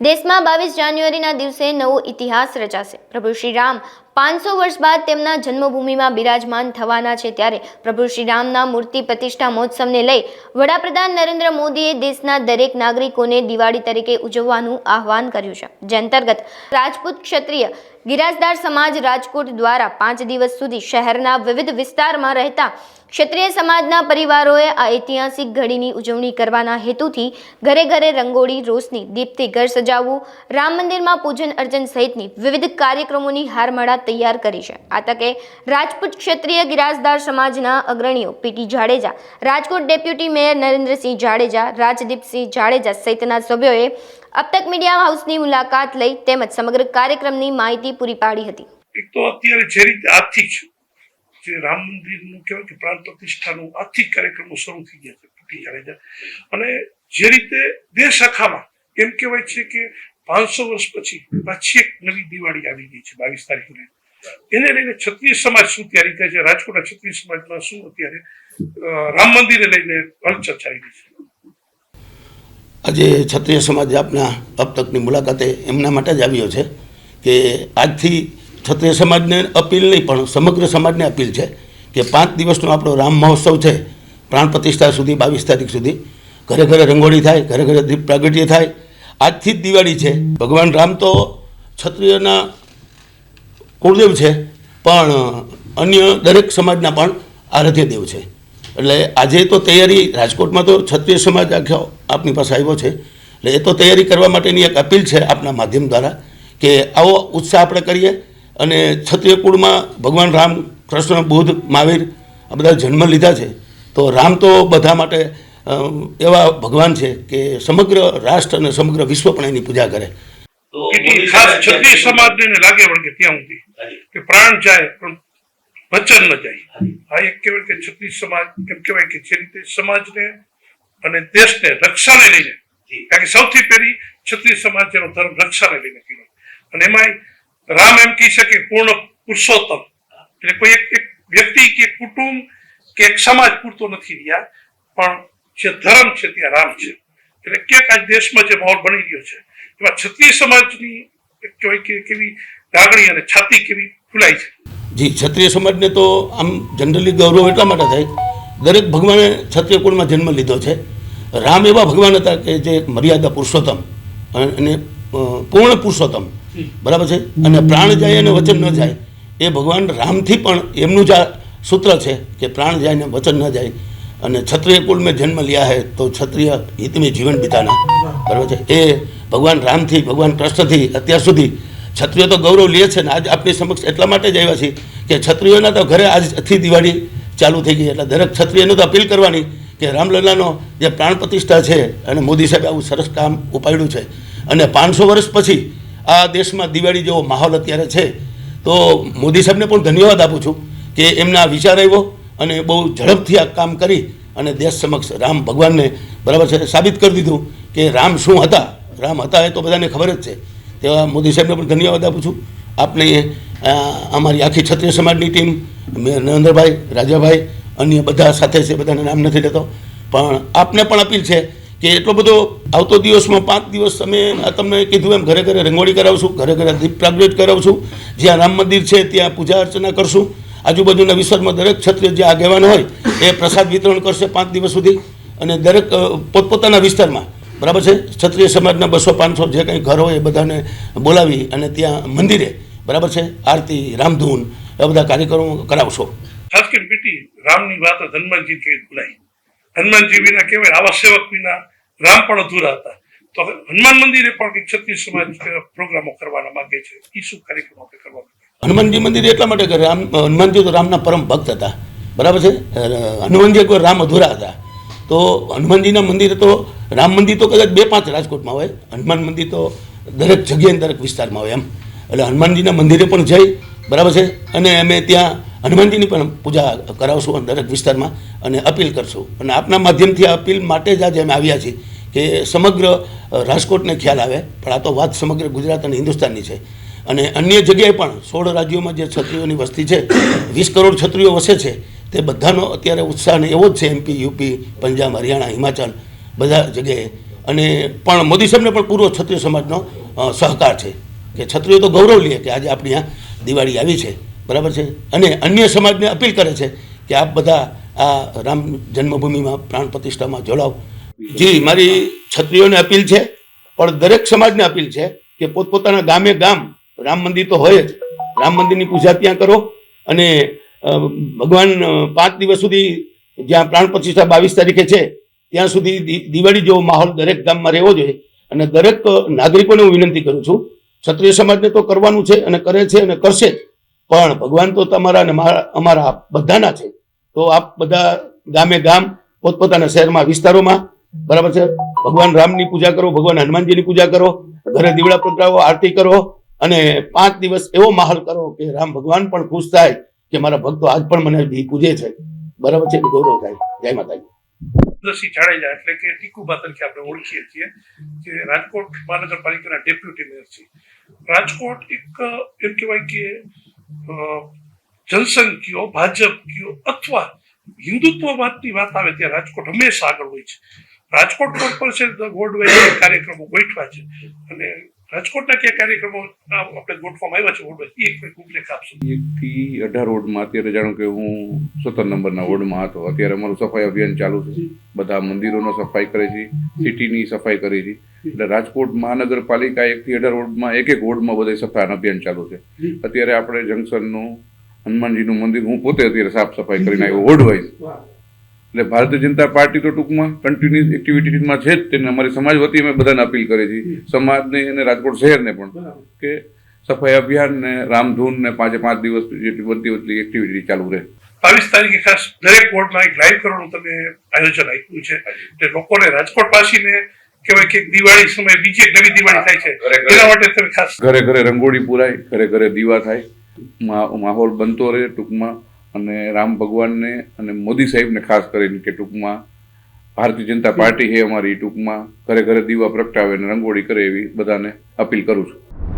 દેશમાં બાવીસ જાન્યુઆરીના દિવસે નવો ઇતિહાસ રચાશે. પ્રભુ શ્રી રામ પાંચસો વર્ષ બાદ તેમના જન્મભૂમિમાં બિરાજમાન થવાના છે ત્યારે પ્રભુ શ્રીરામના મૂર્તિ પ્રતિષ્ઠા મહોત્સવને લઈ વડાપ્રધાન નરેન્દ્ર મોદીએ દેશના દરેક નાગરિકોને દિવાળી તરીકે ઉજવવાનું આહવાન કર્યું છે. જે અંતર્ગત રાજપૂત ક્ષત્રિય ગિરાજદાર સમાજ રાજકોટ દ્વારા પાંચ દિવસ સુધી શહેરના વિવિધ વિસ્તારમાં રહેતા ક્ષત્રિય સમાજના પરિવારોએ આ ઐતિહાસિક ઘડીની ઉજવણી કરવાના હેતુથી ઘરે ઘરે રંગોળી, રોશની, દીપથી ઘર સજાવવું, રામ મંદિરમાં પૂજન અર્ચન સહિતની વિવિધ કાર્યક્રમોની હારમાળા તૈયાર કરી છે. આ તકે રાજપૂત ક્ષત્રિય ગિરાજદાર સમાજના અગ્રણીઓ PT Jadeja, Rajkot deputy mayor Narendrasinh Jadeja, Rajdeepsinh Jadeja સહિતના સભ્યોએ અબતક મીડિયા હાઉસની મુલાકાત લઈ તેમજ સમગ્ર કાર્યક્રમની માહિતી પૂરી પાડી હતી. એક તો અત્યારે જે રીતે આજથી જે રામ મંદિરનું કહેવાય કે પ્રાણ પ્રતિષ્ઠાનું આજથી કાર્યક્રમો શરૂ થઈ ગયા છે પીટી જાડેજા. અને જે રીતે દેશ આખામાં એમ કહેવાય છે કે પાંચસો વર્ષ પછી પાછી એક નવી દિવાળી આવી ગઈ છે બાવીસ તારીખને એને લઈને ક્ષત્રિય સમાજ શું તૈયારી થાય છે? રાજકોટના ક્ષત્રિય સમાજમાં શું અત્યારે રામ મંદિરને લઈને હલચલ ચાલી રહી છે? આજે ક્ષત્રિય સમાજ આપના અબ તકની મુલાકાતે એમના માટે જ આવ્યો છે કે આજથી ક્ષત્રિય સમાજને અપીલ નહીં, પણ સમગ્ર સમાજને અપીલ છે કે પાંચ દિવસનો આપણો રામ મહોત્સવ છે, પ્રાણ પ્રતિષ્ઠા સુધી, બાવીસ તારીખ સુધી. ઘરે ઘરે રંગોળી થાય, ઘરે ઘરે દીપ પ્રાગટ્ય થાય. આજથી જ દિવાળી છે. ભગવાન રામ તો ક્ષત્રિયના કુળદેવ છે, પણ અન્ય દરેક સમાજના પણ આરાધ્ય દેવ છે. એટલે આજે તો તૈયારી, રાજકોટમાં તો ક્ષત્રિય સમાજ આખો આપની પાસે આવ્યો છે. એટલે એ તો તૈયારી કરવા માટેની એક અપીલ છે આપના માધ્યમ દ્વારા, કે આવો ઉત્સાહ આપણે કરીએ અને ક્ષત્રિય કુળમાં ભગવાન રામ, કૃષ્ણ બુદ્ધ મહાવીર આ બધા જન્મ લીધા છે. તો રામ તો બધા માટે એવા ભગવાન છે કે સમગ્ર રાષ્ટ્ર અને સમગ્ર વિશ્વ પણ એની પૂજા કરે. કેટલી ખાસ ક્ષત્રિય સમાજને એને લાગે વળગે ત્યાં સુધી. કે પ્રાણ જાય પણ વચન ન જાય. આ એક કહેવાય કે ક્ષત્રિય સમાજ એમ કહેવાય કે જે રીતે સમાજને અને દેશને રક્ષાને લઈને કારણ કે સૌથી પહેલી ક્ષત્રિય સમાજ જેનો ધર્મ રક્ષાને લઈને કહેવાય અને એમાંય રામ એમ કહી શકે પૂર્ણ પુરુષોત્તમ. એટલે કોઈ એક એક વ્યક્તિ કે કુટુંબ કે એક સમાજ પૂરતો નથી રહ્યા પણ જે ધર્મ છે ત્યાં રામ છે. એટલે ક્યાંક આજ દેશમાં જે માહોલ બની રહ્યો છે એમાં છત્રી સમાજની કેવી લાગણી અને છાતી કેવી ફૂલાય છે. જી, ક્ષત્રિય સમાજને તો આમ જનરલી ગૌરવ એટલા માટે થાય, દરેક ભગવાને ક્ષત્રિય કુળમાં જન્મ લીધો છે. રામ એવા ભગવાન હતા કે જે મર્યાદા પુરુષોત્તમ અને પૂર્ણ પુરુષોત્તમ. બરાબર છે? અને પ્રાણ જાય અને વચન ન જાય. એ ભગવાન રામથી પણ એમનું જ આ સૂત્ર છે કે પ્રાણ જાય ને વચન ન જાય. અને ક્ષત્રિય કુળ મેં જન્મ લ્યા હે તો ક્ષત્રિય હિત જીવન બિતાના. બરાબર છે? એ ભગવાન રામથી, ભગવાન કૃષ્ણથી અત્યાર સુધી છત્રીઓ તો ગૌરવ લે છે ને, આજ આપણી સમક્ષ એટલા માટે જ આવ્યા છીએ કે છત્રીઓના તો ઘરે આજથી દિવાળી ચાલુ થઈ ગઈ એટલે દરેક છત્રીઓને તો અપીલ કરવાની કે રામલલ્લાનો જે પ્રાણ પ્રતિષ્ઠા છે અને મોદી સાહેબે આવું સરસ કામ ઉપાડ્યું છે. અને પાંચસો વર્ષ પછી આ દેશમાં દિવાળી જેવો માહોલ અત્યારે છે, તો મોદી સાહેબને પણ ધન્યવાદ આપું છું કે એમના વિચાર આવ્યો અને બહુ ઝડપથી આ કામ કરી અને દેશ સમક્ષ રામ ભગવાનને બરાબર છે સાબિત કરી દીધું કે રામ શું હતા રામ હતા એ તો બધાને ખબર જ છે. તેવા મોદી સાહેબને પણ ધન્યવાદ આપું છું. આપને અમારી આખી ક્ષત્રિય સમાજની ટીમ નરેન્દ્રભાઈ, રાજાભાઈ, અન્ય બધા સાથે છે, બધાને નામ નથી લેતો. પણ આપને પણ અપીલ છે કે એટલો બધો આવતો દિવસમાં પાંચ દિવસ અમે તમને કીધું એમ, ઘરે ઘરે રંગોળી કરાવશું, ઘરે ઘરે દીપ પ્રાગટ્ય કરાવશું. જ્યાં રામ મંદિર છે, ત્યાં પૂજા અર્ચના કરશું. આજુબાજુના વિસ્તારમાં દરેક ક્ષત્રિય જે આગેવાન હોય, એ પ્રસાદ વિતરણ કરશે પાંચ દિવસ સુધી. અને દરેક પોતપોતાના વિસ્તારમાં બરાબર છે? ક્ષત્રિય સમાજના બસો પાંચસો જે કંઈ ઘર હોય એ બધાને બોલાવી અને ત્યાં મંદિરે બરાબર છે? આરતી રામધૂન એ બધા કાર્યક્રમો કરાવશો. ખાસ કરી બેટી રામની વાત હનુમાનજી કેવી ભૂલાઈ હનુમાનજી વિના કહેવાય આવા સેવક વિના રામ પણ અધૂરા હતા. તો હવે હનુમાન મંદિરે પણ કંઈક ક્ષત્રિય સમાજ પ્રોગ્રામો કરવાના માંગે છે. એ શું કાર્યક્રમો આપણે કરવા હનુમાનજી મંદિર એટલા માટે કે રામ હનુમાનજી તો રામના પરમ ભક્ત હતા. બરાબર છે? હનુમાનજી કોઈ રામ અધૂરા હતા. તો હનુમાનજીના મંદિર તો, રામ મંદિર તો કદાચ બે પાંચ રાજકોટમાં હોય, હનુમાન મંદિર તો દરેક જગ્યાએ દરેક વિસ્તારમાં હોય એમ. એટલે હનુમાનજીના મંદિરે પણ જઈ, બરાબર છે? અને અમે ત્યાં હનુમાનજીની પણ પૂજા કરાવશું દરેક વિસ્તારમાં અને અપીલ કરશું. અને આપના માધ્યમથી અપીલ માટે જ આજે અમે આવ્યા છીએ કે સમગ્ર રાજકોટને ખ્યાલ આવે, પણ આ તો વાત સમગ્ર ગુજરાત અને હિન્દુસ્તાનની છે. અને અન્ય જગ્યાએ પણ સોળ રાજ્યોમાં જે છત્રીઓની વસ્તી છે, વીસ કરોડ છત્રીઓ વસે છે તે બધાનો અત્યારે ઉત્સાહ એવો જ છે એમપી યુપી પંજાબ, હરિયાણા, હિમાચલ બધા જગ્યાએ. અને પણ મોદી સાહેબને પણ પૂરો ક્ષત્રિય સમાજનો સહકાર છે. કે ક્ષત્રિયો તો ગૌરવ લે કે આજે આપણી આ દિવાળી આવી છે. બરાબર છે? અને અન્ય સમાજને અપીલ કરે છે કે આપ બધા આ રામ જન્મભૂમિમાં પ્રાણ પ્રતિષ્ઠામાં જોડાવ. જી, મારી ક્ષત્રિયોને અપીલ છે, પણ દરેક સમાજને અપીલ છે કે પોતપોતાના ગામે ગામ રામ મંદિર તો હોય જ. રામ મંદિરની પૂજા ત્યાં કરો અને ભગવાન પાંચ દિવસ સુધી જ્યાં પ્રાણ પ્રતિષ્ઠા બાવીસ તારીખે છે, ત્યાં સુધી દિવાળી જેવો માહોલ દરેક ગામમાં રહેવો જોઈએ. અને દરેક નાગરિકોને હું વિનંતી કરું છું, ક્ષત્રિય સમાજને તો કરવાનું છે અને કરે છે અને કરશે જ. પણ ભગવાન તો તમારા અને અમારા બધાના છે. તો આપ બધા ગામે ગામ, પોતપોતાના શહેરમાં, વિસ્તારોમાં, બરાબર છે? ભગવાન રામની પૂજા કરો, ભગવાન હનુમાનજીની પૂજા કરો, ઘરે દીવડા પ્રગટાવો, આરતી કરો અને પાંચ દિવસ એવો માહોલ કરો કે રામ ભગવાન પણ ખુશ થાય. કે મારા ભક્તો આજ પણ મને પૂજે છે. બરાબર છે? ગૌરવ થાય. જય માતાજી. દસી જાડેજા એટલે કે ટીકુબા તરીકે આપણે ઓળખીએ છીએ કે રાજકોટ મહાનગરપાલિકાના ડેપ્યુટી મેયર છે રાજકોટ એક, એમ કહેવાય કે જનસંઘ કયો ભાજપ કયો અથવા હિન્દુત્વવાદની વાત આવે ત્યાં રાજકોટ હંમેશા આગળ હોય છે. રાજકોટ કોર્પોરેશન વાઇઝ કાર્યક્રમો ગોઠવા છે. અને રાજકોટના કયા કાર્યક્રમો આપણે ગોઠવામાં આવ્યા છે વોર્ડ એ એક થી અઢાર વોર્ડમાં અત્યારે જાણો કે હું સત્તર નંબરના વોર્ડમાં હતો. અત્યારે અમારું સફાઈ અભિયાન ચાલુ છે. બધા મંદિરોનો સફાઈ કરે છે, સિટીની સફાઈ કરે છે. એટલે રાજકોટ મહાનગરપાલિકા એક થી અઢાર વોર્ડમાં, એક એક વોર્ડમાં બધા સફાઈ અભિયાન ચાલુ છે. અત્યારે આપણે જંકશનનું હનુમાનજીનું મંદિર, હું પોતે અત્યારે સાફ સફાઈ કરીને આવ્યો વોર્ડ વાઇઝ એટલે ભારતીય જનતા પાર્ટી તો ટૂંકમાં કન્ટિન્યુઅસ એક્ટિવિટીમાં છે જ. તેને અમારી સમાજ વતી અમે બધાને અપીલ કરી છીએ. સમાજને અને રાજકોટ શહેરને પણ કે સફાઈ અભિયાન ને રામધૂન ને પાંચે પાંચ દિવસ જેટલી બનતી એટલી એક્ટિવિટી ચાલુ રહે. બાવીસ તારીખે ખાસ દરેક વોર્ડમાં એક લાઈવ કરવાનું તમે આયોજન આપ્યું છે. એટલે લોકોને રાજકોટ પાસીને કહેવાય કે દિવાળી સમયે બીજી એક નવી દિવાળી થાય છે. એના માટે તમે ખાસ ઘરે ઘરે રંગોળી પુરાય ઘરે ઘરે દીવા થાય. માહોલ બનતો રહે ટૂંકમાં. અને રામ ભગવાનને અને મોદી સાહેબને ખાસ કરીને કે ટૂંકમાં ભારતીય જનતા પાર્ટી છે અમારી ટૂંકમાં, ઘરે ઘરે દીવા પ્રગટાવે અને રંગોળી કરે એવી બધાને અપીલ કરું છું.